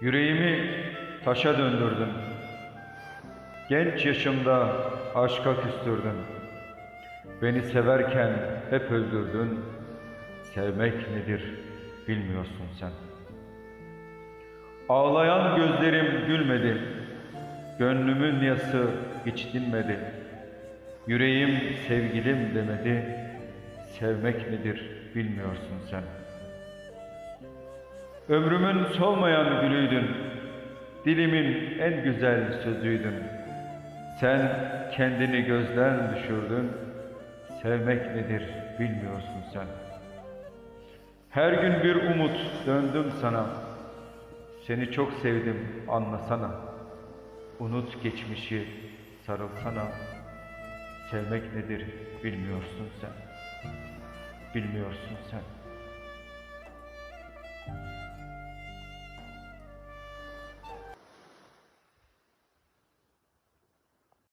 Yüreğimi taşa döndürdün. Genç yaşımda aşka küstürdün. Beni severken hep öldürdün. Sevmek nedir bilmiyorsun sen. Ağlayan gözlerim gülmedi. Gönlümün yası hiç dinmedi. Yüreğim sevgilim demedi. Sevmek nedir bilmiyorsun sen. Ömrümün solmayan gülüydün. Dilimin en güzel sözüydün. Sen kendini gözden düşürdün. Sevmek nedir bilmiyorsun sen. Her gün bir umut döndüm sana. Seni çok sevdim anlasana. Unut geçmişi sarılsana. Sevmek nedir bilmiyorsun sen. Bilmiyorsun sen.